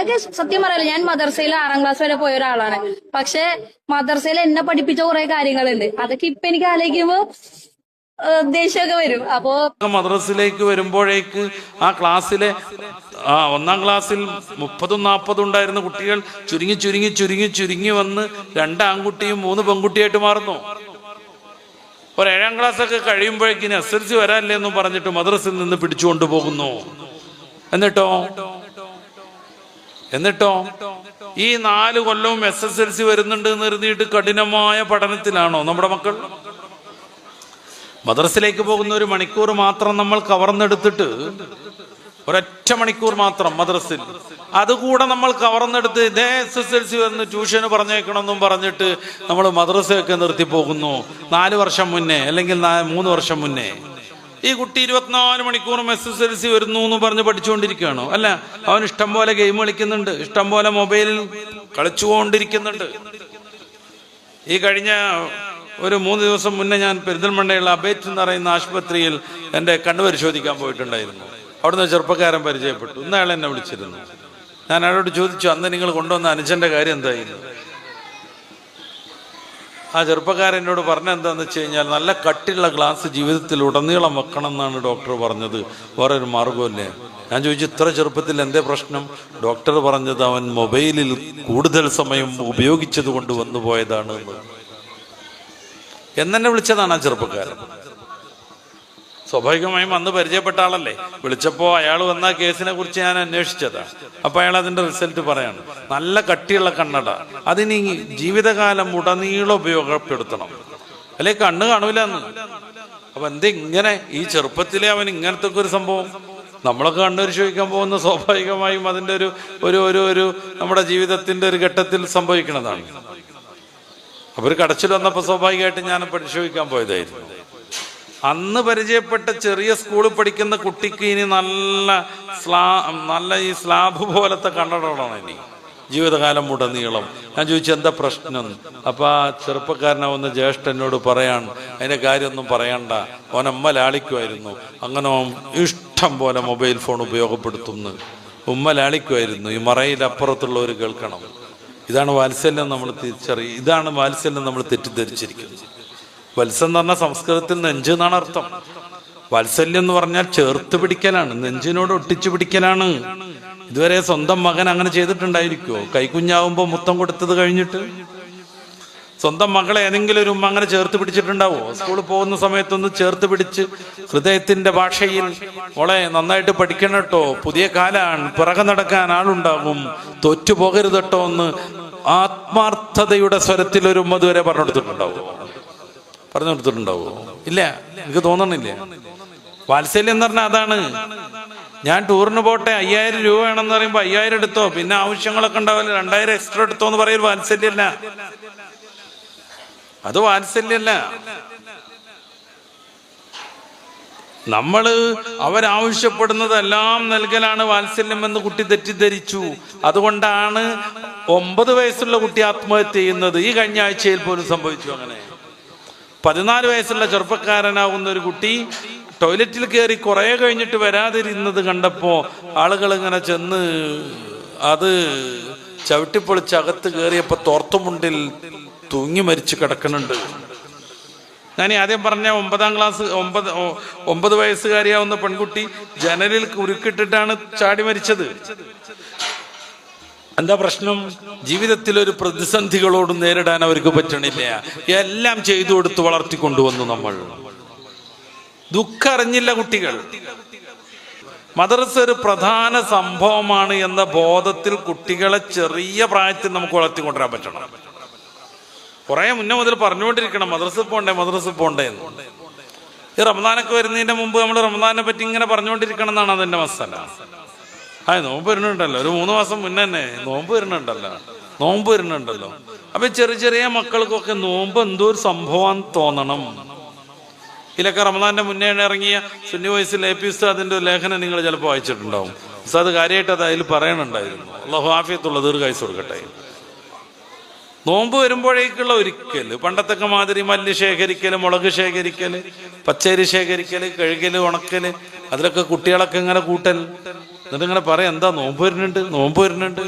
എന്നൊക്കെ സത്യം പറയല്ലോ. ഞാൻ മദർസയിൽ ആറാം ക്ലാസ് വരെ പോയ ഒരാളാണ്. പക്ഷെ മദർസയിൽ എന്നെ പഠിപ്പിച്ച കുറെ കാര്യങ്ങളുണ്ട്. അതൊക്കെ ഇപ്പൊ എനിക്ക് ആലോചിക്കുമ്പോ ദേഷ്യമൊക്കെ വരും. അപ്പോ മദ്രസിലേക്ക് വരുമ്പോഴേക്ക് ആ ക്ലാസ്സിലെ ആ ഒന്നാം ക്ലാസ്സിൽ മുപ്പതും നാൽപ്പതും ഉണ്ടായിരുന്ന കുട്ടികൾ ചുരുങ്ങി ചുരുങ്ങി ചുരുങ്ങി ചുരുങ്ങി വന്ന് രണ്ട് ആൺകുട്ടിയും മൂന്ന് പെൺകുട്ടിയായിട്ട് മാറുന്നു. ഒരു ഏഴാം ക്ലാസ് ഒക്കെ കഴിയുമ്പോഴേക്കിന് എസ് എൽ സി വരാല്ലേ എന്നും പറഞ്ഞിട്ട് മദ്രസിൽ നിന്ന് പിടിച്ചുകൊണ്ട് പോകുന്നു എന്നിട്ടോ? എന്നിട്ടോ ഈ നാല് കൊല്ലവും എസ് എസ് എൽ സി വരുന്നുണ്ട് എന്ന് കഠിനമായ പഠനത്തിലാണോ നമ്മുടെ മക്കൾ? മദ്രസിലേക്ക് പോകുന്ന ഒരു മണിക്കൂർ മാത്രം നമ്മൾ കവർന്നെടുത്തിട്ട് ഒരൊറ്റ മണിക്കൂർ മാത്രം മദ്രസിൽ. അതുകൂടെ നമ്മൾ കവർന്നെടുത്ത് ഇതേ എസ് എസ് എൽ സി വന്ന് ട്യൂഷന് പറഞ്ഞേക്കണമെന്നും പറഞ്ഞിട്ട് നമ്മൾ മദ്രസയൊക്കെ നിർത്തി പോകുന്നു നാല് വർഷം മുന്നേ അല്ലെങ്കിൽ മൂന്ന് വർഷം മുന്നേ. ഈ കുട്ടി ഇരുപത്തിനാല് മണിക്കൂറും എസ് എസ് എൽ സി വരുന്നു എന്ന് പറഞ്ഞ് പഠിച്ചുകൊണ്ടിരിക്കുകയാണോ? അല്ല അവൻ ഇഷ്ടം പോലെ ഗെയിം കളിക്കുന്നുണ്ട്. ഇഷ്ടം പോലെ മൊബൈലിൽ കളിച്ചുകൊണ്ടിരിക്കുന്നുണ്ട്. ഈ കഴിഞ്ഞ ഒരു മൂന്ന് ദിവസം മുന്നേ ഞാൻ പെരിന്തൽമണ്ണയുള്ള അബേറ്റ് എന്ന് പറയുന്ന ആശുപത്രിയിൽ എന്റെ കണ്ണ് പരിശോധിക്കാൻ പോയിട്ടുണ്ടായിരുന്നു. അവിടുന്ന് ചെറുപ്പക്കാരൻ പരിചയപ്പെട്ടു. ഇന്ന് എന്നെ വിളിച്ചിരുന്നു. ഞാൻ അയാളോട് ചോദിച്ചു അന്ന് നിങ്ങൾ കൊണ്ടുവന്ന അനുജന്റെ കാര്യം എന്തായിരുന്നു? ആ ചെറുപ്പക്കാരൻ എന്നോട് പറഞ്ഞ എന്താണെന്ന് വെച്ച് കഴിഞ്ഞാൽ നല്ല കട്ടിയുള്ള ഗ്ലാസ് ജീവിതത്തിൽ ഉടനീളം വെക്കണം എന്നാണ് ഡോക്ടർ പറഞ്ഞത്. വേറെ ഒരു മാർഗമല്ലേ ഞാൻ ചോദിച്ചു ഇത്ര ചെറുപ്പത്തിൽ എന്തേ പ്രശ്നം? ഡോക്ടർ പറഞ്ഞത് അവൻ മൊബൈലിൽ കൂടുതൽ സമയം ഉപയോഗിച്ചത് കൊണ്ട് വന്നു പോയതാണ് എന്നെ വിളിച്ചതാണ് ആ ചെറുപ്പക്കാരൻ. സ്വാഭാവികമായും അന്ന് പരിചയപ്പെട്ട ആളല്ലേ? വിളിച്ചപ്പോ അയാൾ വന്ന കേസിനെ കുറിച്ച് ഞാൻ അന്വേഷിച്ചത്. അപ്പൊ അയാൾ അതിന്റെ റിസൾട്ട് പറയാണ്. നല്ല കട്ടിയുള്ള കണ്ണട. അതിനി ജീവിതകാലം ഉടനീളം ഉപയോഗപ്പെടുത്തണം. അല്ലെ കണ്ണ് കാണൂല എന്ന്. അപ്പൊ എന്ത് ഇങ്ങനെ ഈ ചെറുപ്പത്തിലെ അവൻ ഇങ്ങനത്തെ ഒരു സംഭവം? നമ്മളൊക്കെ കണ്ണുപരിശോധിക്കാൻ പോകുന്ന സ്വാഭാവികമായും അതിന്റെ ഒരു ഒരു ഒരു ഒരു നമ്മുടെ ജീവിതത്തിന്റെ ഒരു ഘട്ടത്തിൽ സംഭവിക്കുന്നതാണ്. അവർ കടച്ചിൽ വന്നപ്പോ സ്വാഭാവികമായിട്ട് ഞാൻ പരിശോധിക്കാൻ പോയതായിരുന്നു. അന്ന് പരിചയപ്പെട്ട ചെറിയ സ്കൂളിൽ പഠിക്കുന്ന കുട്ടിക്ക് ഇനി നല്ല സ്ലാ നല്ല ഈ സ്ലാബ് പോലത്തെ കണ്ണടകളാണ് ഇനി. ജീവിതകാലം മുടനീളം ഞാൻ ചോദിച്ചു എന്താ പ്രശ്നം? അപ്പൊ ആ ചെറുപ്പക്കാരനാവുന്ന ജ്യേഷ്ഠനോട് പറയാൻ അതിന്റെ കാര്യമൊന്നും പറയണ്ട. ഓനമ്മ ലാളിക്കുമായിരുന്നു. അങ്ങനെ ഇഷ്ടം പോലെ മൊബൈൽ ഫോൺ ഉപയോഗപ്പെടുത്തുന്നു. ഉമ്മ ലാളിക്കുമായിരുന്നു. ഈ മറയിലപ്പുറത്തുള്ളവർ കേൾക്കണം. ഇതാണ് വാത്സല്യം നമ്മൾ തിരിച്ചറി ഇതാണ് വാത്സല്യം നമ്മൾ തെറ്റിദ്ധരിച്ചിരിക്കുന്നത്. വത്സം എന്ന് പറഞ്ഞാൽ സംസ്കൃതത്തിൽ നെഞ്ച് എന്നാണ് അർത്ഥം. വാത്സല്യം എന്ന് പറഞ്ഞാൽ ചേർത്ത് പിടിക്കലാണ് നെഞ്ചിനോട് ഒട്ടിച്ചു പിടിക്കലാണ്. ഇതുവരെ സ്വന്തം മകൻ അങ്ങനെ ചെയ്തിട്ടുണ്ടായിരിക്കുമോ കൈക്കുഞ്ഞാവുമ്പോ മുത്തം കൊടുത്തത് കഴിഞ്ഞിട്ട്? സ്വന്തം മകളെ ഏതെങ്കിലും ഒരു ഉമ്മ അങ്ങനെ ചേർത്ത് പിടിച്ചിട്ടുണ്ടാവോ? സ്കൂളിൽ പോകുന്ന സമയത്തൊന്ന് ചേർത്ത് പിടിച്ച് ഹൃദയത്തിന്റെ ഭാഷയിൽ മോളെ നന്നായിട്ട് പഠിക്കണം കേട്ടോ. പുതിയ കാലാണ് പിറകെ നടക്കാൻ ആളുണ്ടാകും. തോറ്റു പോകരുതട്ടോ എന്ന് ആത്മാർത്ഥതയുടെ സ്വരത്തിൽ ഒരു ഉമ്മ ഇതുവരെ പറഞ്ഞു കൊടുത്തിട്ടുണ്ടാവോ പറഞ്ഞു കൊടുത്തിട്ടുണ്ടാവോ? ഇല്ല എനിക്ക് തോന്നണില്ല. വാത്സല്യം എന്ന് പറഞ്ഞാൽ അതാണ്. ഞാൻ ടൂറിന് പോട്ടെ അയ്യായിരം രൂപ വേണമെന്ന് പറയുമ്പോൾ അയ്യായിരം എടുത്തോ പിന്നെ ആവശ്യങ്ങളൊക്കെ ഉണ്ടാവില്ല രണ്ടായിരം എക്സ്ട്രാ എടുത്തോ എന്ന് പറയൊരു വാത്സല്യമല്ല അത് വാത്സല്യമല്ല നമ്മൾ അവരാവശ്യപ്പെടുന്നതെല്ലാം നൽകലാണ് വാത്സല്യം എന്ന് കുട്ടി തെറ്റിദ്ധരിച്ചു. അതുകൊണ്ടാണ് ഒമ്പത് വയസ്സുള്ള കുട്ടി ആത്മഹത്യ ചെയ്യുന്നത്. ഈ കഴിഞ്ഞ ആഴ്ചയിൽ പോലും സംഭവിച്ചു അങ്ങനെ. പതിനാല് വയസ്സുള്ള ചെറുപ്പക്കാരനാവുന്ന ഒരു കുട്ടി ടോയ്ലറ്റിൽ കയറി കുറേ കഴിഞ്ഞിട്ട് വരാതിരുന്നത് കണ്ടപ്പോൾ ആളുകൾ ഇങ്ങനെ ചെന്ന് അത് ചവിട്ടിപ്പൊളിച്ച് അകത്ത് കയറിയപ്പോൾ തോർത്തുമുണ്ടിൽ തൂങ്ങി മരിച്ചു കിടക്കുന്നുണ്ട്. ഞാൻ ആദ്യം പറഞ്ഞ ഒമ്പതാം ക്ലാസ് ഒമ്പത് ഒമ്പത് വയസ്സുകാരിയാവുന്ന പെൺകുട്ടി ജനലിൽ കുരുക്കിട്ടിട്ടാണ് ചാടി മരിച്ചത്. എന്താ പ്രശ്നം? ജീവിതത്തിൽ ഒരു പ്രതിസന്ധികളോട് നേരിടാൻ അവർക്ക് പറ്റണില്ല. എല്ലാം ചെയ്തു കൊടുത്ത് വളർത്തിക്കൊണ്ടുവന്നു നമ്മൾ. ദുഃഖം അറിഞ്ഞില്ല കുട്ടികൾ. മദ്രസ ഒരു പ്രധാന സംഭവമാണ് എന്ന ബോധത്തിൽ കുട്ടികളെ ചെറിയ പ്രായത്തിൽ നമുക്ക് വളർത്തിക്കൊണ്ടുവരാൻ പറ്റണം. കുറെ മുന്നേ മുതൽ പറഞ്ഞുകൊണ്ടിരിക്കണം മദ്രസ പോണ്ടേ മദ്രസ പോണ്ടേ എന്ന്. ഈ റമദാനൊക്കെ വരുന്നതിന്റെ മുമ്പ് നമ്മൾ റമദാനെ പറ്റി ഇങ്ങനെ പറഞ്ഞുകൊണ്ടിരിക്കണം എന്നാണ് അതിന്റെ മസാല. ആ നോമ്പ് വരുന്നുണ്ടല്ലോ. ഒരു മൂന്ന് മാസം മുന്നേ തന്നെ. നോമ്പ് വരുന്നുണ്ടല്ലോ. നോമ്പ് വരുന്നുണ്ടല്ലോ. അപ്പൊ ചെറിയ ചെറിയ മക്കൾക്കൊക്കെ നോമ്പ് എന്തോ ഒരു സംഭവം തോന്നണം. ഇതിലൊക്കെ റമദാന്റെ മുന്നേ ഇറങ്ങിയ സുന്നി വയസ്സിൽ എ പി ഉസ്താദിന്റെ ഒരു ലേഖനം നിങ്ങൾ ചിലപ്പോൾ വായിച്ചിട്ടുണ്ടാവും. ഉസ്താദ് കാര്യമായിട്ട് അത് അതിൽ പറയണുണ്ടായിരുന്നു. അള്ളാഹു ഹാഫിയത്തുള്ള ദീർഘായുസ് കൊടുക്കട്ടെ. നോമ്പ് വരുമ്പോഴേക്കുള്ള ഒരിക്കൽ പണ്ടത്തൊക്കെ മാതിരി മല്ല് ശേഖരിക്കൽ മുളക് ശേഖരിക്കൽ പച്ചരി ശേഖരിക്കൽ കഴുകൽ ഉണക്കൽ അതിലൊക്കെ കുട്ടികളൊക്കെ ഇങ്ങനെ കൂട്ടൽ. എന്നിട്ട് ഇങ്ങനെ പറയാം എന്താ നോമ്പ് വരുന്നുണ്ട് നോമ്പ് വരുന്നുണ്ട്.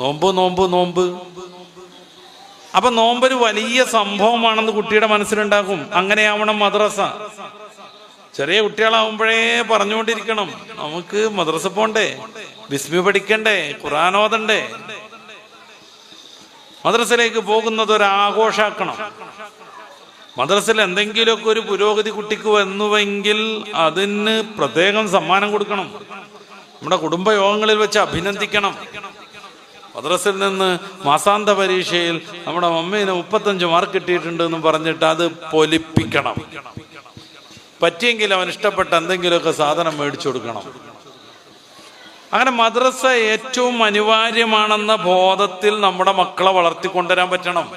നോമ്പ് നോമ്പ് നോമ്പ്. അപ്പൊ നോമ്പൊരു വലിയ സംഭവമാണെന്ന് കുട്ടിയുടെ മനസ്സിലുണ്ടാകും. അങ്ങനെയാവണം മദ്രസ. ചെറിയ കുട്ടികളാവുമ്പോഴേ പറഞ്ഞുകൊണ്ടിരിക്കണം. നമുക്ക് മദ്രസ പോണ്ടേ? ബിസ്മി പഠിക്കണ്ടേ? ഖുറാനോദണ്ടേ മദ്രസയിലേക്ക് പോകുന്നത് ഒരു ആഘോഷാക്കണം മദ്രസയിൽ എന്തെങ്കിലുമൊക്കെ ഒരു പുരോഗതി കുട്ടിക്ക് വന്നുവെങ്കിൽ അതിന് പ്രത്യേകം സമ്മാനം കൊടുക്കണം. നമ്മുടെ കുടുംബയോഗങ്ങളിൽ വെച്ച് അഭിനന്ദിക്കണം. മദ്രസിൽ നിന്ന് മാസാന്ത പരീക്ഷയിൽ നമ്മുടെ മമ്മീനെ മുപ്പത്തഞ്ച് മാർക്ക് കിട്ടിയിട്ടുണ്ട് എന്ന് പറഞ്ഞിട്ട് അത് പൊലിപ്പിക്കണം. പറ്റിയെങ്കിൽ അവൻ ഇഷ്ടപ്പെട്ട എന്തെങ്കിലുമൊക്കെ സാധനം മേടിച്ചു കൊടുക്കണം. അങ്ങനെ മദ്രസ ഏറ്റവും അനിവാര്യമാണെന്ന ബോധത്തിൽ നമ്മുടെ മക്കളെ വളർത്തിക്കൊണ്ടുവരാൻ പറ്റണം.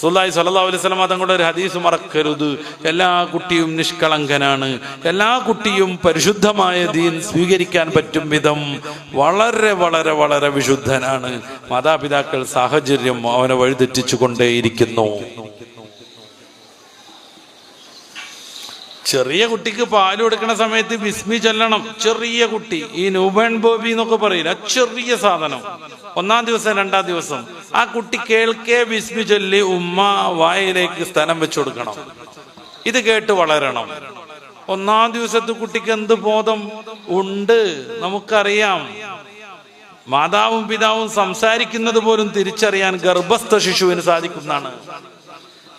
സുല്ലായി സല്ലാ അതും തങ്ങളുടെ ഒരു ഹദീസ് മറക്കരുത്. എല്ലാ കുട്ടിയും നിഷ്കളങ്കനാണ്. എല്ലാ കുട്ടിയും പരിശുദ്ധമായ ദീൻ സ്വീകരിക്കാൻ പറ്റും വിധം വളരെ വളരെ വളരെ വിശുദ്ധനാണ്. മാതാപിതാക്കൾ സാഹചര്യം അവനെ വഴിതെറ്റിച്ചു കൊണ്ടേയിരിക്കുന്നു ചെറിയ കുട്ടിക്ക് പാൽ കൊടുക്കുന്ന സമയത്ത് ബിസ്മി ചൊല്ലണം. ചെറിയ കുട്ടി. ഈ ന്യൂബേൺ ബോബി എന്നൊക്കെ പറയില്ല? ചെറിയ സാധനം. ഒന്നാം ദിവസം രണ്ടാം ദിവസം. ആ കുട്ടി കേൾക്കേ ബിസ്മി ചൊല്ലി ഉമ്മ വായിലേക്ക് സ്ഥലം വെച്ചു കൊടുക്കണം. ഇത് കേട്ട് വളരണം. ഒന്നാം ദിവസത്തെ കുട്ടിക്ക് എന്ത് ബോധം? ഉണ്ട്. നമുക്കറിയാം. മാതാവും പിതാവും സംസാരിക്കുന്നത് പോലും തിരിച്ചറിയാൻ ഗർഭസ്ഥ ശിശുവിന് സാധിക്കുന്നതാണ്.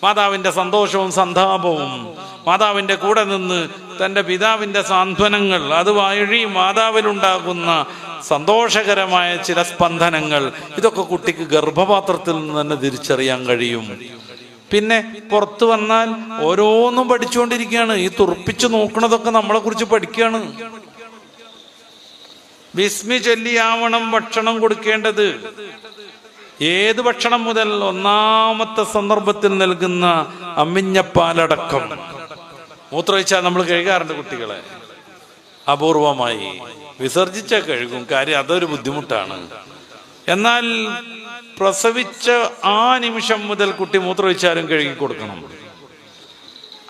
മാതാവിന്റെ സന്തോഷവും സന്താപവും. മാതാവിന്റെ കൂടെ നിന്ന് തന്റെ പിതാവിന്റെ സാന്ത്വനങ്ങൾ അത് വഴി മാതാവിലുണ്ടാകുന്ന സന്തോഷകരമായ ചില സ്പന്ദനങ്ങൾ ഇതൊക്കെ കുട്ടിക്ക് ഗർഭപാത്രത്തിൽ നിന്ന് തന്നെ തിരിച്ചറിയാൻ കഴിയും. പിന്നെ പുറത്തു വന്നാൽ ഓരോന്നും പഠിച്ചുകൊണ്ടിരിക്കുകയാണ്. ഈ തുറപ്പിച്ചു നോക്കണതൊക്കെ നമ്മളെ കുറിച്ച് പഠിക്കുകയാണ്. വിസ്മി ചൊല്ലിയാവണം ഭക്ഷണം കൊടുക്കേണ്ടത്. ഏത് ഭക്ഷണം മുതൽ ഒന്നാമത്തെ സന്ദർഭത്തിൽ നൽകുന്ന അമ്മിഞ്ഞപ്പാലടക്കം? മൂത്രമൊഴിച്ചാൽ നമ്മൾ കഴുകാറുണ്ട് കുട്ടികളെ. അപൂർവമായി. വിസർജിച്ച കഴുകും. കാര്യം അതൊരു ബുദ്ധിമുട്ടാണ്. എന്നാൽ പ്രസവിച്ച ആ നിമിഷം മുതൽ കുട്ടി മൂത്രമൊഴിച്ചാലും കഴുകി കൊടുക്കണം.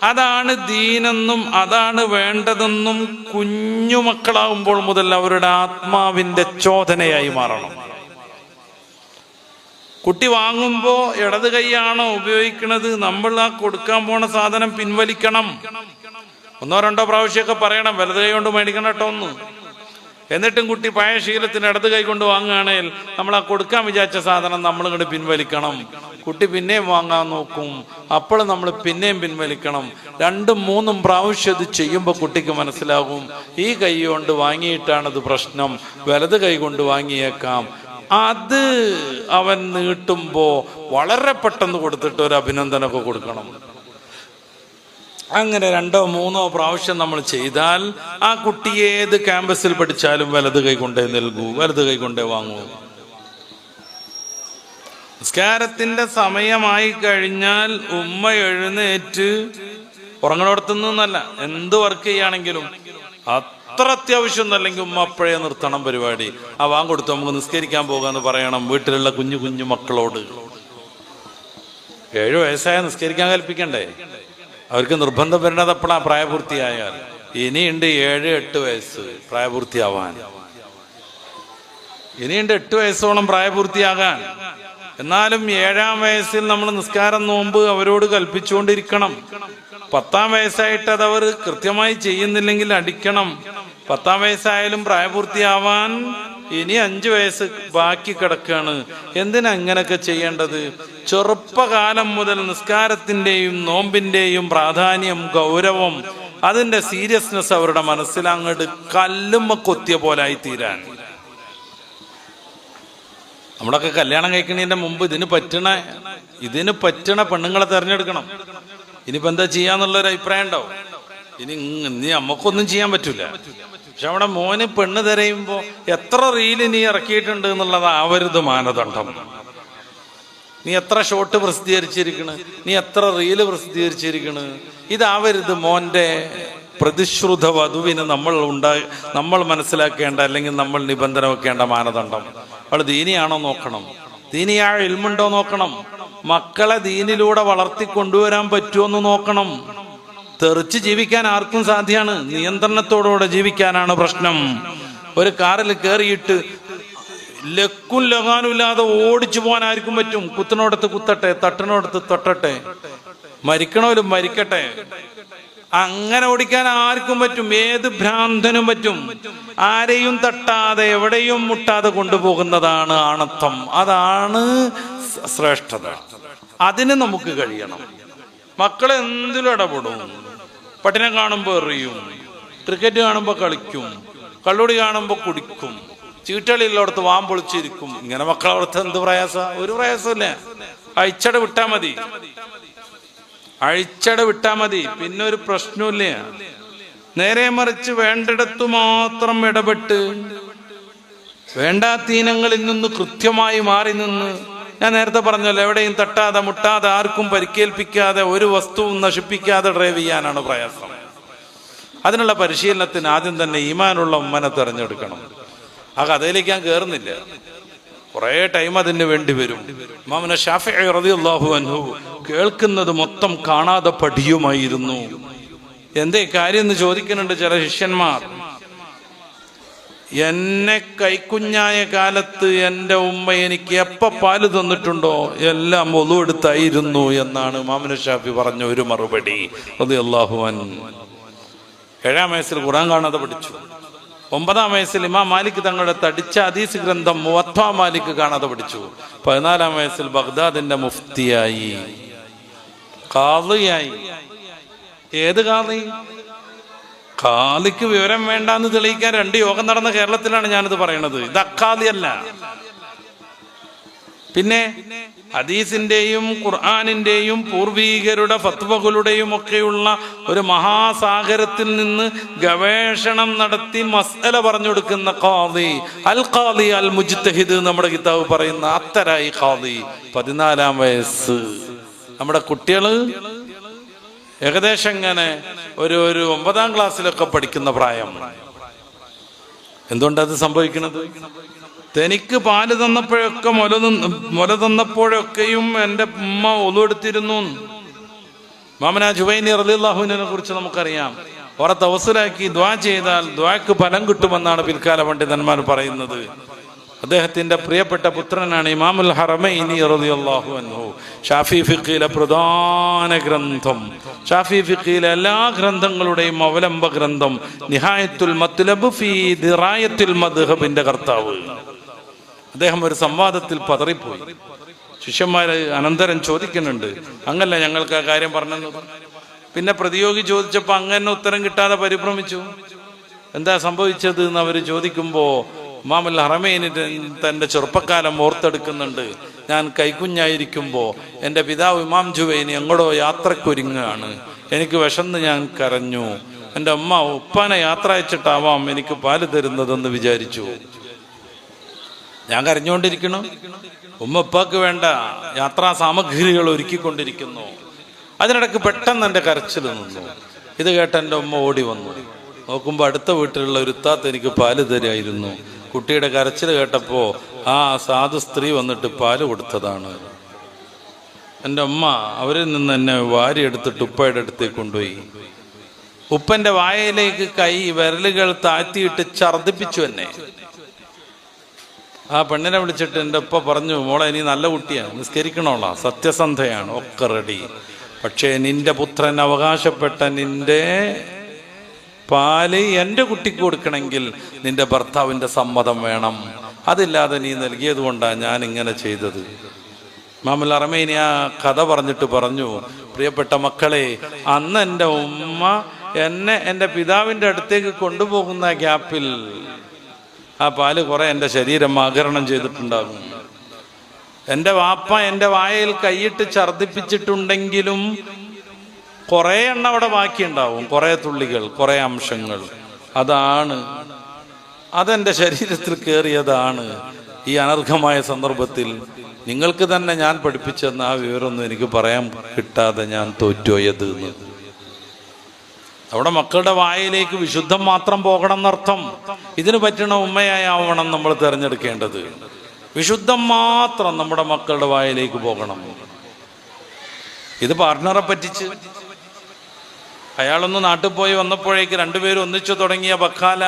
അതാണ് ദീനെന്നും അതാണ് വേണ്ടതെന്നും കുഞ്ഞു മക്കളാവുമ്പോൾ മുതൽ അവരുടെ ആത്മാവിന്റെ ചോദനയായി മാറണം. കുട്ടി വാങ്ങുമ്പോ ഇടത് കൈയാണോ ഉപയോഗിക്കുന്നത് നമ്മൾ ആ കൊടുക്കാൻ പോണ സാധനം പിൻവലിക്കണം. ഒന്നോ രണ്ടോ പ്രാവശ്യമൊക്കെ പറയണം വലത് കൈ കൊണ്ട് മേടിക്കണം കേട്ടോ ഒന്ന്. എന്നിട്ടും കുട്ടി പഴയ ശീലത്തിന് ഇടത് കൈ കൊണ്ട് വാങ്ങുകയാണെങ്കിൽ നമ്മൾ ആ കൊടുക്കാൻ വിചാരിച്ച സാധനം നമ്മൾ ഇങ്ങോട്ട് പിൻവലിക്കണം. കുട്ടി പിന്നെയും വാങ്ങാൻ നോക്കും. അപ്പോൾ നമ്മൾ പിന്നെയും പിൻവലിക്കണം. രണ്ടും മൂന്നും പ്രാവശ്യം ഇത് ചെയ്യുമ്പോൾ കുട്ടിക്ക് മനസ്സിലാകും. ഈ കൈ കൊണ്ട് വാങ്ങിയിട്ടാണത് പ്രശ്നം. വലത് കൈ കൊണ്ട് വാങ്ങിയേക്കാം. അത് അവൻ നീട്ടുമ്പോ വളരെ പെട്ടെന്ന് കൊടുത്തിട്ട് ഒരു അഭിനന്ദനമൊക്കെ കൊടുക്കണം. അങ്ങനെ രണ്ടോ മൂന്നോ പ്രാവശ്യം നമ്മൾ ചെയ്താൽ ആ കുട്ടി ഏത് ക്യാമ്പസിൽ പഠിച്ചാലും വലത് കൈ കൊണ്ടേ നൽകൂ വലത് കൈ കൊണ്ടേ വാങ്ങൂ. നിസ്കാരത്തിന്റെ സമയമായി കഴിഞ്ഞാൽ ഉമ്മ എഴുന്നേറ്റ് ഉറങ്ങണോടത്തുനിന്നല്ല എന്ത് വർക്ക് ചെയ്യുകയാണെങ്കിലും അത്ര അത്യാവശ്യം ഒന്നല്ലെങ്കിൽ ഉമ്മ അപ്പോഴേ നിർത്തണം പരിപാടി. ആ വാങ്ങ് കൊടുത്തു നമുക്ക് നിസ്കരിക്കാൻ പോകാന്ന് പറയണം. വീട്ടിലുള്ള കുഞ്ഞു കുഞ്ഞു മക്കളോട്. ഏഴു വയസ്സായ നിസ്കരിക്കാൻ കൽപ്പിക്കണ്ടേ? അവർക്ക് നിർബന്ധം വരേണ്ടത് അപ്പോഴാ പ്രായപൂർത്തിയായാൽ. ഇനിയുണ്ട് ഏഴ് എട്ട് വയസ്സ് പ്രായപൂർത്തിയാവാൻ. ഇനിയുണ്ട് എട്ട് വയസ്സോളം പ്രായപൂർത്തിയാകാൻ. എന്നാലും ഏഴാം വയസ്സിൽ നമ്മൾ നിസ്കാരം നോമ്പ് അവരോട് കൽപ്പിച്ചുകൊണ്ടിരിക്കണം. പത്താം വയസ്സായിട്ട് അത് അവർ കൃത്യമായി ചെയ്യുന്നില്ലെങ്കിൽ അടിക്കണം. പത്താം വയസ്സായാലും പ്രായപൂർത്തിയാവാൻ ഇനി അഞ്ചു വയസ്സ് ബാക്കി കിടക്കാണ്. എന്തിനാ അങ്ങനെയൊക്കെ ചെയ്യേണ്ടത്? ചെറുപ്പകാലം മുതൽ നിസ്കാരത്തിന്റെയും നോമ്പിന്റെയും പ്രാധാന്യം ഗൗരവം അതിന്റെ സീരിയസ്നെസ് അവരുടെ മനസ്സിൽ അങ്ങോട്ട് കല്ലുമ്മ കൊത്തിയ പോലായി തീരാൻ നമ്മളൊക്കെ കല്യാണം കഴിക്കുന്നതിന്റെ മുമ്പ് ഇതിന് പറ്റണ ഇതിന് പറ്റണ പെണ്ണുങ്ങളെ തെരഞ്ഞെടുക്കണം. ഇനിയിപ്പോ എന്താ ചെയ്യാന്നുള്ളൊരു അഭിപ്രായം ഉണ്ടാവും. ഇനി നീ നമുക്കൊന്നും ചെയ്യാൻ പറ്റൂല. പക്ഷെ അവിടെ മോന് പെണ്ണ് തിരയുമ്പോ എത്ര റീൽ നീ ഇറക്കിയിട്ടുണ്ട് എന്നുള്ളത് ആവരുത് മാനദണ്ഡം. നീ എത്ര ഷോട്ട് പ്രസിദ്ധീകരിച്ചിരിക്കണ്? നീ എത്ര റീൽ പ്രസിദ്ധീകരിച്ചിരിക്കണ്? ഇതാവരുത് മോന്റെ പ്രതിശ്രുത വധുവിന് നമ്മൾ ഉണ്ടാ നമ്മൾ മനസ്സിലാക്കേണ്ട അല്ലെങ്കിൽ നമ്മൾ നിബന്ധന വെക്കേണ്ട മാനദണ്ഡം. അവൾ ദീനിയാണോ നോക്കണം? ദീനിയായ ഇൽമുണ്ടോ നോക്കണം? മക്കളെ ദീനിലൂടെ വളർത്തി കൊണ്ടുവരാൻ പറ്റുമോ എന്ന് നോക്കണം. തെറിച്ച് ജീവിക്കാൻ ആർക്കും സാധ്യമാണ് നിയന്ത്രണത്തോടുകൂടെ ജീവിക്കാനാണ് പ്രശ്നം. ഒരു കാറിൽ കയറിയിട്ട് ലക്കും ലഹാനും ഇല്ലാതെ ഓടിച്ചു പോകാൻ ആർക്കും പറ്റും. കുത്തിനോടത്ത് കുത്തട്ടെ തട്ടിനോടത്ത് തൊട്ടട്ടെ. മരിക്കണോലും മരിക്കട്ടെ. അങ്ങനെ ഓടിക്കാൻ ആർക്കും പറ്റും. ഏത് ഭ്രാന്തനും പറ്റും. ആരെയും തട്ടാതെ എവിടെയും മുട്ടാതെ കൊണ്ടുപോകുന്നതാണ് ആണത്വം. അതാണ് ശ്രേഷ്ഠത. അതിന് നമുക്ക് കഴിയണം. മക്കളെ എന്തിലും ഇടപെടും. പട്ടിനെ കാണുമ്പോൾ എറിയും ക്രിക്കറ്റ് കാണുമ്പോൾ കളിക്കും കള്ളുടി കാണുമ്പോൾ കുടിക്കും ചീട്ടളിയുള്ളടത്ത് വാം പൊളിച്ചിരിക്കും. ഇങ്ങനെ മക്കളവിടുത്തെ എന്ത് പ്രയാസ? ഒരു പ്രയാസമില്ല അഴിച്ചട വിട്ടാ മതി. അഴിച്ചട വിട്ടാ മതി. പിന്നെ ഒരു പ്രശ്നമില്ല നേരെ മറിച്ച് വേണ്ടിടത്തു മാത്രം ഇടപെട്ട് വേണ്ടാത്തീനങ്ങളിൽ നിന്ന് കൃത്യമായി മാറി നിന്ന് ഞാൻ നേരത്തെ പറഞ്ഞല്ലോ എവിടെയും തട്ടാതെ മുട്ടാതെ ആർക്കും പരിക്കേൽപ്പിക്കാതെ ഒരു വസ്തുവും നശിപ്പിക്കാതെ ഡ്രൈവ് ചെയ്യാനാണ് പ്രയാസം. അതിനുള്ള പരിശീലനത്തിന് ആദ്യം തന്നെ ഈമാനുള്ള ഉമ്മനെ തെരഞ്ഞെടുക്കണം. ആ കഥയിലേക്ക് ഞാൻ കയറുന്നില്ല കുറേ ടൈം അതിന് വേണ്ടി വരും. അൻഹു കേൾക്കുന്നത് മൊത്തം കാണാതെ പഠിയുമായിരുന്നു. എന്തേ കാര്യം എന്ന് ചോദിക്കുന്നുണ്ട് ചില ശിഷ്യന്മാർ. എന്നെ കൈക്കുഞ്ഞായ കാലത്ത് എന്റെ ഉമ്മ എനിക്ക് എപ്പോൾ പാൽ തന്നിട്ടുണ്ടോ? എല്ലാം ഒതുവെടുത്തായിരുന്നു എന്നാണ് മാമന ഷാഫി പറഞ്ഞ ഒരു മറുപടി. അത് അൻഹു. ഏഴാം വയസ്സിൽ ഖുറാൻ കാണാതെ പഠിച്ചു. ഒമ്പതാം വയസ്സിൽ ഇമാ മാലിക് തങ്ങളുടെ തടിച്ച ഹദീസ് ഗ്രന്ഥം മുവത്വ മാലിക് കാണാതെ പഠിച്ചു. പതിനാലാം വയസ്സിൽ ബഗ്ദാദിന്റെ മുഫ്തിയായി. കാളിയായി. ഏത് കാളി? കാളിക്ക് വിവരം വേണ്ടാന്ന് തെളിയിക്കാൻ രണ്ട് യോഗം നടന്ന കേരളത്തിലാണ് ഞാനിത് പറയണത് ഇത് അല്ല. പിന്നെ ഹദീസിന്റെയും ഖുർആാനിന്റെയും പൂർവീകരുടെ ഫത്വകളുടെയും ഒക്കെയുള്ള ഒരു മഹാസാഗരത്തിൽ നിന്ന് ഗവേഷണം നടത്തി മസല പറഞ്ഞു കൊടുക്കുന്ന ഖാദി അൽ ഖാദി അൽ മുജ്തഹിദ് നമ്മുടെ കിതാബ് പറയുന്ന അത്തരായി ഖാദി പതിനാലാം വയസ്സ് നമ്മുടെ കുട്ടികൾ ഏകദേശം ഇങ്ങനെ ഒരു ഒരു ഒമ്പതാം ക്ലാസ്സിലൊക്കെ പഠിക്കുന്ന പ്രായം. എന്തുകൊണ്ടത് സംഭവിക്കുന്നത് തനിക്ക് പാൽ തന്നപ്പോഴൊക്കെ മുല മുല തന്നപ്പോഴൊക്കെയും എന്റെ ഉമ്മ ഒലുവെടുത്തിരുന്നു മാമന ജുബൈനി റലിള്ളാഹുവിനെ കുറിച്ച് നമുക്കറിയാം. ഓറെ തവസലാക്കി ദ്വാ ചെയ്താൽ ദ്വാക്ക് ഫലം കിട്ടുമെന്നാണ് പിൽക്കാല പണ്ഡിതന്മാർ പറയുന്നത്. അദ്ദേഹത്തിന്റെ പ്രിയപ്പെട്ട പുത്രനാണ് ഇമാമുൽ ഹറമൈനി റളിയല്ലാഹു അൻഹു. ഷാഫി ഫിഖിയിലെ പ്രധാന ഗ്രന്ഥം. ഷാഫി ഫിഖിയിലെ എല്ലാ ഗ്രന്ഥങ്ങളുടെയും അവലംബ ഗ്രന്ഥം നിഹായത്തുൽ മത്ലബ് ഫീ ദിറായത്തുൽ മദ്ഹബിന്റെ കർത്താവ്. അദ്ദേഹം ഒരു സംവാദത്തിൽ പതറിപ്പോയി. ശിഷ്യന്മാർ അനന്തരം ചോദിക്കുന്നുണ്ട് അങ്ങല്ല ഞങ്ങൾക്ക് ആ കാര്യം പറഞ്ഞത്? പിന്നെ പ്രതിയോഗി ചോദിച്ചപ്പോൾ അങ്ങനെ ഉത്തരം കിട്ടാതെ പരിഭ്രമിച്ചു. എന്താ സംഭവിച്ചത് എന്ന് അവർ ചോദിക്കുമ്പോ മാമുൽ ഹറമേന് തന്റെ ചെറുപ്പക്കാലം ഓർത്തെടുക്കുന്നുണ്ട്. ഞാൻ കൈക്കുഞ്ഞായിരിക്കുമ്പോൾ എന്റെ പിതാവ് ഇമാം ജുവൈനി എങ്ങോടോ യാത്രക്കൊരുങ്ങാണ്. എനിക്ക് വിശന്ന് ഞാൻ കരഞ്ഞു. എന്റെ അമ്മ ഉപ്പാനെ യാത്ര അയച്ചിട്ടാവാം എനിക്ക് പാൽ തരുന്നതെന്ന് വിചാരിച്ചു. ഞാൻ കരഞ്ഞുകൊണ്ടിരിക്കണം ഉമ്മ ഉപ്പാക്ക് വേണ്ട യാത്രാ സാമഗ്രികൾ ഒരുക്കിക്കൊണ്ടിരിക്കുന്നു. അതിനിടയ്ക്ക് പെട്ടെന്ന് എന്റെ കരച്ചിൽ നിന്നു. ഇത് കേട്ട് എന്റെ ഉമ്മ ഓടി വന്നു. നോക്കുമ്പോൾ അടുത്ത വീട്ടിലുള്ള ഒരു എനിക്ക് പാൽ തരായിരുന്നു. കുട്ടിയുടെ കരച്ചിൽ കേട്ടപ്പോൾ ആ സാധു സ്ത്രീ വന്നിട്ട് പാൽ കൊടുത്തതാണ്. എന്റെ അമ്മ അവരിൽ നിന്ന് എന്നെ വാരിയെടുത്തിട്ട് ഉപ്പയുടെ അടുത്തേക്ക് കൊണ്ടുപോയി. ഉപ്പന്റെ വായയിലേക്ക് കൈ വിരലുകൾ താഴ്ത്തിയിട്ട് ഛർദിപ്പിച്ചു എന്നെ. ആ പെണ്ണിനെ വിളിച്ചിട്ട് എന്റെ ഉപ്പ പറഞ്ഞു മോളെ നീ നല്ല കുട്ടിയാണ് നിസ്കരിക്കണോളാ സത്യസന്ധയാണ് ഒക്കെ റെഡി പക്ഷേ നിന്റെ പുത്രൻ അവകാശപ്പെട്ട നിന്റെ പാൽ എന്റെ കുട്ടിക്ക് കൊടുക്കണമെങ്കിൽ നിന്റെ ഭർത്താവിന്റെ സമ്മതം വേണം. അതില്ലാതെ നീ നൽകിയത് കൊണ്ടാണ് ഞാൻ ഇങ്ങനെ ചെയ്തത്. മാമൽ അറമേനി ആ കഥ പറഞ്ഞിട്ട് പറഞ്ഞു പ്രിയപ്പെട്ട മക്കളെ അന്ന് എന്റെ ഉമ്മ എന്നെ എന്റെ പിതാവിന്റെ അടുത്തേക്ക് കൊണ്ടുപോകുന്ന ഗ്യാപ്പിൽ ആ പാൽ കുറെ എന്റെ ശരീരം ആകരണം ചെയ്തിട്ടുണ്ടാകും. എന്റെ വാപ്പ എന്റെ വായയിൽ കൈയിട്ട് ഛർദിപ്പിച്ചിട്ടുണ്ടെങ്കിലും കുറെ എണ്ണ അവിടെ ബാക്കിയുണ്ടാവും. കുറെ തുള്ളികൾ കുറെ അംശങ്ങൾ. അതാണ്. അതെന്റെ ശരീരത്തിൽ കയറിയതാണ് ഈ അനർഘമായ സന്ദർഭത്തിൽ നിങ്ങൾക്ക് തന്നെ ഞാൻ പഠിപ്പിച്ചെന്ന ആ വിവരമൊന്നും എനിക്ക് പറയാൻ കിട്ടാതെ ഞാൻ തോറ്റുപോയത് എന്ന്. അവിടെ മക്കളുടെ വായിലേക്ക് വിശുദ്ധം മാത്രം പോകണം എന്നർത്ഥം. ഇതിന് പറ്റണ ഉമ്മയായാവണം നമ്മൾ തിരഞ്ഞെടുക്കേണ്ടത്. വിശുദ്ധം മാത്രം നമ്മുടെ മക്കളുടെ വായിലേക്ക് പോകണം. ഇത് പാർട്ട്ണറെ പറ്റിച്ച് അയാളൊന്ന് നാട്ടിൽ പോയി വന്നപ്പോഴേക്ക് രണ്ടുപേരും ഒന്നിച്ചു തുടങ്ങിയ ബക്കാല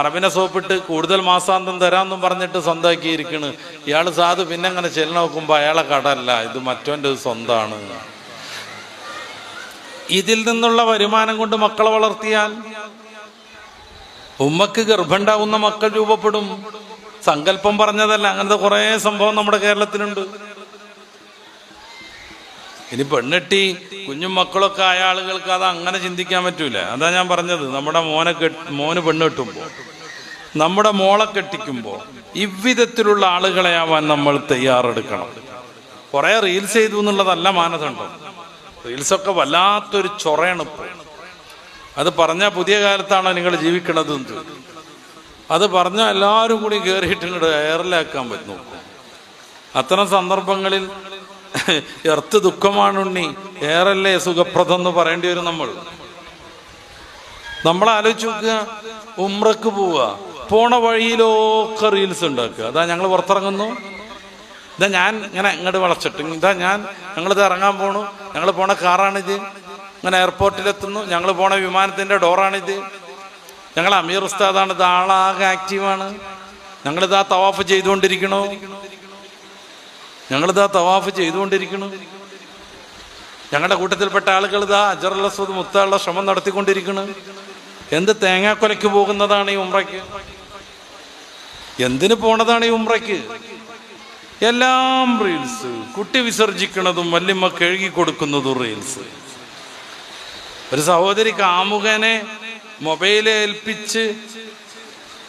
അറബിനെ സോപ്പിട്ട് കൂടുതൽ മാസാന്തം തരാമെന്നും പറഞ്ഞിട്ട് സ്വന്തമാക്കിയിരിക്കണ് ഇയാൾ സാധു പിന്നെ അങ്ങനെ ചെല്ലു നോക്കുമ്പോൾ അയാളെ കടല്ല ഇത് മറ്റോന്റെ സ്വന്തമാണ് ഇതിൽ നിന്നുള്ള വരുമാനം കൊണ്ട് മക്കളെ വളർത്തിയാൽ ഉമ്മക്ക് ഗർഭമുണ്ടാവുന്ന മക്കൾ രൂപപ്പെടും. സങ്കല്പം പറഞ്ഞതല്ല അങ്ങനത്തെ കുറേ സംഭവം നമ്മുടെ കേരളത്തിലുണ്ട്. ഇനി പെണ്ണെട്ടി കുഞ്ഞും മക്കളൊക്കെ ആയ ആളുകൾക്ക് അത് അങ്ങനെ ചിന്തിക്കാൻ പറ്റൂല. അതാ ഞാൻ പറഞ്ഞത്. നമ്മുടെ മോനെ മോന് പെണ്ണ് കെട്ടുമ്പോൾ നമ്മുടെ മോളെ കെട്ടിക്കുമ്പോൾ ഇவ்விധത്തിലുള്ള ആളുകളെ ആവാൻ നമ്മൾ തയ്യാറെടുക്കണം. കുറെ റീൽസ് ചെയ്തു എന്നുള്ളതല്ല മാനദണ്ഡം. റീൽസൊക്കെ വല്ലാത്തൊരു ചൊറയാണ് അത് പറഞ്ഞ പുതിയ കാലത്താണോ നിങ്ങൾ ജീവിക്കണത് അത് പറഞ്ഞാൽ എല്ലാവരും കൂടി കയറിയിട്ട് ഇങ്ങോട്ട് എയറിലാക്കാൻ പറ്റും. അത്തരം സന്ദർഭങ്ങളിൽ എർത്ത് ദുഃഖമാണ് ഉണ്ണി. ഏറല്ലേ സുഖപ്രദം എന്ന് പറയേണ്ടി വരും നമ്മൾ. നമ്മൾ ആലോചിച്ച് നോക്കുക ഉമ്രക്ക് പോവുക പോണ വഴിയിലൊക്കെ റീൽസ് ഉണ്ടാക്കുക. അതാ ഞങ്ങൾ പുറത്തിറങ്ങുന്നു. ഇതാ ഞാൻ ഇങ്ങനെ ഇങ്ങോട്ട് വളച്ചിട്ട് ഇതാ ഞാൻ ഞങ്ങളിത് ഇറങ്ങാൻ പോണു. ഞങ്ങൾ പോണ കാറാണിത്. ഇങ്ങനെ എയർപോർട്ടിലെത്തുന്നു ഞങ്ങൾ പോണ വിമാനത്തിന്റെ ഡോറാണിത്. ഞങ്ങൾ അമീർ ഉസ്താദാണ്. ഇത് ആളാകെ ആക്റ്റീവാണ് ഞങ്ങളിതാ തവാഫ് ചെയ്തുകൊണ്ടിരിക്കണോ ഞങ്ങളിതാ തവാഫ് ചെയ്തുകൊണ്ടിരിക്കണു ഞങ്ങളുടെ കൂട്ടത്തിൽപ്പെട്ട ആളുകൾ ഇതാ അജറുള്ള അസ്വദ് മുത്തുള്ള ശ്രമം നടത്തിക്കൊണ്ടിരിക്കുന്നു. എന്ത് തേങ്ങാക്കൊലയ്ക്ക് പോകുന്നതാണ് ഈ ഉമ്രയ്ക്ക് എന്തിനു പോണതാണ് ഈ ഉമ്രയ്ക്ക് എല്ലാം റീൽസ് കുട്ടി വിസർജിക്കുന്നതും വല്യമ്മ കഴുകി കൊടുക്കുന്നതും റീൽസ് ഒരു സഹോദരി കാമുകനെ മൊബൈൽ ഏൽപ്പിച്ച്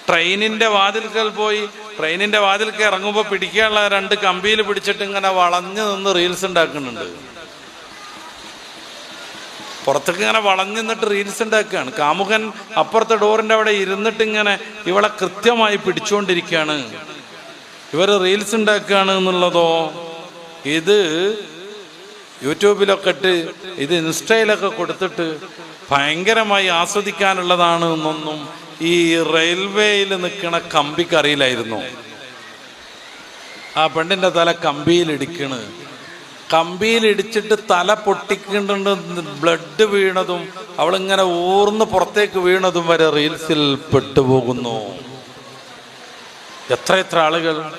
ട്രെയിനിന്റെ വാതിൽക്കൽ പോയി ട്രെയിനിന്റെ വാതിൽക്ക് ഇറങ്ങുമ്പോൾ പിടിക്കാനുള്ള രണ്ട് കമ്പിയിൽ പിടിച്ചിട്ട് ഇങ്ങനെ വളഞ്ഞു നിന്ന് റീൽസ് ഉണ്ടാക്കുന്നുണ്ട്. പുറത്തേക്ക് ഇങ്ങനെ വളഞ്ഞു നിന്നിട്ട് റീൽസ് ഉണ്ടാക്കുകയാണ്. കാമുകൻ അപ്പുറത്തെ ഡോറിന്റെ അവിടെ ഇരുന്നിട്ട് ഇങ്ങനെ ഇവളെ കൃത്യമായി പിടിച്ചുകൊണ്ടിരിക്കുകയാണ്. ഇവർ റീൽസ് ഉണ്ടാക്കുകയാണ് എന്നുള്ളതോ? ഇത് യൂട്യൂബിലൊക്കെ ഇട്ട് ഇത് ഇൻസ്റ്റയിലൊക്കെ കൊടുത്തിട്ട് ഭയങ്കരമായി ആസ്വദിക്കാനുള്ളതാണ് എന്നൊന്നും ഈ റെയിൽവേയിൽ നിൽക്കണ കമ്പിക്ക് അറിയില്ലായിരുന്നു. ആ പെണ്ണിന്റെ തല കമ്പിയിൽ ഇടിച്ചിട്ട് തല പൊട്ടിക്കുന്നുണ്ട് ബ്ലഡ് വീണതും അവളിങ്ങനെ ഊർന്ന് പുറത്തേക്ക് വീണതും വരെ റീൽസിൽ പെട്ടുപോകുന്നു. എത്ര എത്ര ആളുകൾ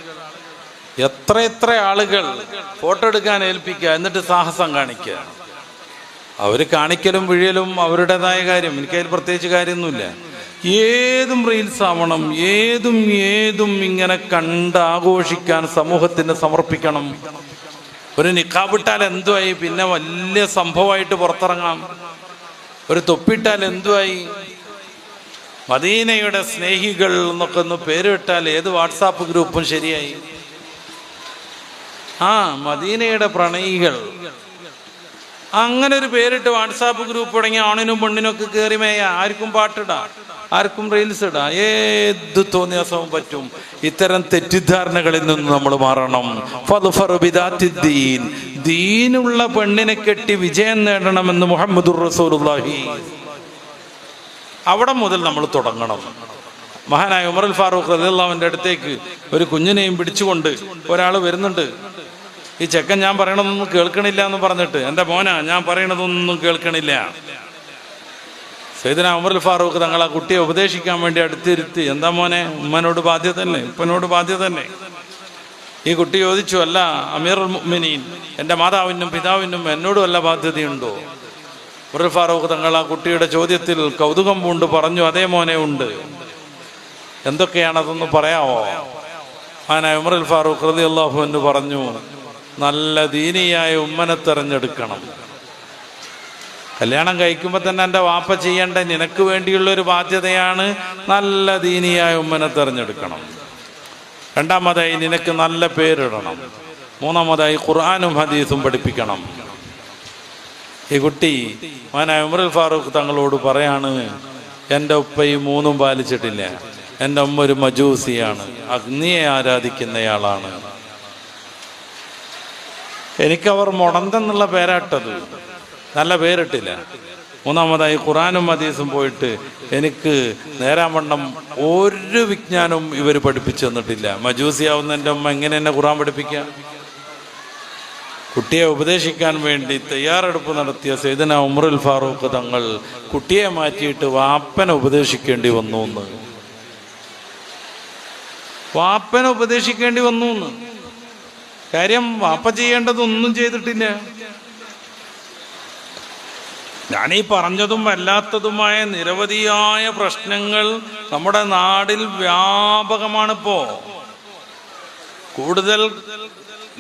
എത്ര എത്ര ആളുകൾ ഫോട്ടോ എടുക്കാൻ ഏൽപ്പിക്കുക എന്നിട്ട് സാഹസം കാണിക്കുക. അവർ കാണിക്കലും വിഴിയലും അവരുടേതായ കാര്യം എനിക്കതിൽ പ്രത്യേകിച്ച് കാര്യമൊന്നുമില്ല. ഏതും റീൽസ് ഏതും ഏതും ഇങ്ങനെ കണ്ട് ആഘോഷിക്കാൻ സമൂഹത്തിന് സമർപ്പിക്കണം. ഒരു നിക്കാബിട്ടാൽ എന്തുമായി പിന്നെ വലിയ സംഭവമായിട്ട് പുറത്തിറങ്ങാം ഒരു തൊപ്പിട്ടാൽ എന്തുമായി മദീനയുടെ സ്നേഹികൾ എന്നൊക്കെ ഒന്ന് പേരിട്ടാൽ ഏത് വാട്സാപ്പ് ഗ്രൂപ്പും ശരിയായി? ആ മദീനയുടെ പ്രണയികൾ. അങ്ങനെ ഒരു പേരിട്ട് വാട്സാപ്പ് ഗ്രൂപ്പ് തുടങ്ങി ആണിനും പെണ്ണിനും ഒക്കെ കയറി ആർക്കും പാട്ടിടാം. ആർക്കും റീൽസ് ഇടാം. ഏത് തോന്നിയ ദിവസവും പറ്റും. ഇത്തരം തെറ്റിദ്ധാരണകളിൽ നിന്ന് നമ്മൾ മാറണം. ദീൻ. ദീനുള്ള പെണ്ണിനെ കെട്ടി വിജയം നേടണമെന്ന് മുഹമ്മദുർ റസൂലുള്ളാഹി. അവിടെ മുതൽ നമ്മൾ തുടങ്ങണം. മഹാനായ ഉമറുൽ ഫാറൂഖ് റലിള്ളാവിന്റെ അടുത്തേക്ക് ഒരു കുഞ്ഞിനെയും പിടിച്ചുകൊണ്ട് ഒരാൾ വരുന്നുണ്ട്. ഈ ചെക്കൻ ഞാൻ പറയണതൊന്നും കേൾക്കണില്ല എന്ന് പറഞ്ഞിട്ട് എന്റെ മോനാ ഞാൻ പറയണതൊന്നും കേൾക്കണില്ല. സൈദന ഉമർ ഫാറൂഖ് തങ്ങൾ ആ കുട്ടിയെ ഉപദേശിക്കാൻ വേണ്ടി അടുത്തിരുത്തി. എന്താ മോനെ? ഉമ്മനോട് ബാധ്യത തന്നെ ഉപ്പനോട് തന്നെ ഈ കുട്ടി ചോദിച്ചു അല്ല അമീർ മുഅ്മിനീൻ എന്റെ മാതാവിനും പിതാവിനും എന്നോടും അല്ല ബാധ്യതയുണ്ടോ? ഉമർ ഫാറൂഖ് തങ്ങൾ ആ കുട്ടിയുടെ ചോദ്യത്തിൽ കൗതുകം പൂണ്ട് പറഞ്ഞു അതേ മോനെ ഉണ്ട്. എന്തൊക്കെയാണ് അതൊന്ന് പറയാമോ ആന ഉമർ ഫാറൂഖ് റതി അള്ളാഹു എന്ന് പറഞ്ഞു നല്ല ദീനിയായ ഉമ്മനെ തെരഞ്ഞെടുക്കണം. കല്യാണം കഴിക്കുമ്പോൾ തന്നെ എന്റെ വാപ്പ ചെയ്യേണ്ട? നിനക്ക് വേണ്ടിയുള്ള ഒരു ബാധ്യതയാണ്. നല്ല ദീനിയായ ഉമ്മനെ തെരഞ്ഞെടുക്കണം. രണ്ടാമതായി നിനക്ക് നല്ല പേരിടണം. മൂന്നാമതായി ഖുർആാനും ഹദീസും പഠിപ്പിക്കണം. ഈ കുട്ടി മോനായ ഉമറുൽ ഫാറൂഖ് തങ്ങളോട് പറയാണ് എന്റെ ഉപ്പ ഈ മൂന്നും പാലിച്ചിട്ടില്ല. എന്റെ ഉമ്മ ഒരു മജൂസിയാണ്. അഗ്നിയെ ആരാധിക്കുന്നയാളാണ്. എനിക്കവർ മുടന്തെന്നുള്ള പേരാട്ടത്. നല്ല പേരിട്ടില്ല. മൂന്നാമതായി ഖുറാനും ഹദീസും പോയിട്ട് എനിക്ക് നേരാവണ്ണം ഒരു വിജ്ഞാനവും ഇവർ പഠിപ്പിച്ചു തന്നിട്ടില്ല. മജൂസിയാവുന്ന എന്റെ അമ്മ എങ്ങനെ എന്നെ ഖുറാൻ പഠിപ്പിക്കുക കുട്ടിയെ ഉപദേശിക്കാൻ വേണ്ടി തയ്യാറെടുപ്പ് നടത്തിയ സൈദന ഉമറുൽ ഫാറൂഖ് തങ്ങൾ കുട്ടിയെ മാറ്റിയിട്ട് വാപ്പനെ ഉപദേശിക്കേണ്ടി വന്നു എന്ന് വാപ്പനെ ഉപദേശിക്കേണ്ടി വന്നു എന്ന് കാര്യം വാപ്പ ചെയ്യേണ്ടതൊന്നും ചെയ്തിട്ടില്ല. ഞാനീ പറഞ്ഞതും അല്ലാത്തതുമായ നിരവധിയായ പ്രശ്നങ്ങൾ നമ്മുടെ നാടിൽ വ്യാപകമാണിപ്പോ. കൂടുതൽ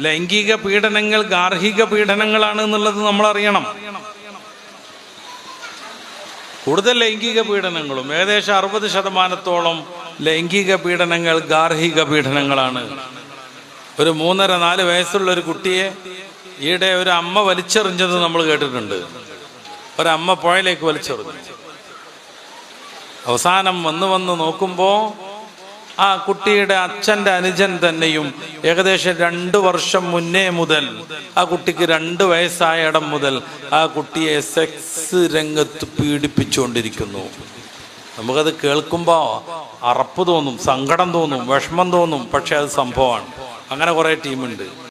ലൈംഗിക പീഡനങ്ങൾ ഗാർഹിക പീഡനങ്ങളാണ് എന്നുള്ളത് നമ്മൾ അറിയണം കൂടുതൽ ലൈംഗിക പീഡനങ്ങളും ഏകദേശം അറുപത് ശതമാനത്തോളം ലൈംഗിക പീഡനങ്ങൾ ഗാർഹിക പീഡനങ്ങളാണ്. ഒരു മൂന്നര നാല് വയസ്സുള്ള ഒരു കുട്ടിയെ ഈയിടെ ഒരു അമ്മ വലിച്ചെറിഞ്ഞത് നമ്മൾ കേട്ടിട്ടുണ്ട്. ഒരമ്മ പുഴയിലേക്ക് വലിച്ചെറിഞ്ഞു. അവസാനം വന്ന് വന്ന് നോക്കുമ്പോൾ ആ കുട്ടിയുടെ അച്ഛന്റെ അനുജൻ തന്നെയും ഏകദേശം രണ്ട് വർഷം മുന്നേ മുതൽ ആ കുട്ടിക്ക് രണ്ട് വയസ്സായ ഇടം മുതൽ ആ കുട്ടിയെ സെക്സ് രംഗത്ത് പീഡിപ്പിച്ചുകൊണ്ടിരിക്കുന്നു. നമുക്കത് കേൾക്കുമ്പോ അറപ്പ് തോന്നും സങ്കടം തോന്നും വിഷമം തോന്നും പക്ഷെ അത് സംഭവമാണ്. അങ്ങനെ കുറേ ടീമുണ്ട്.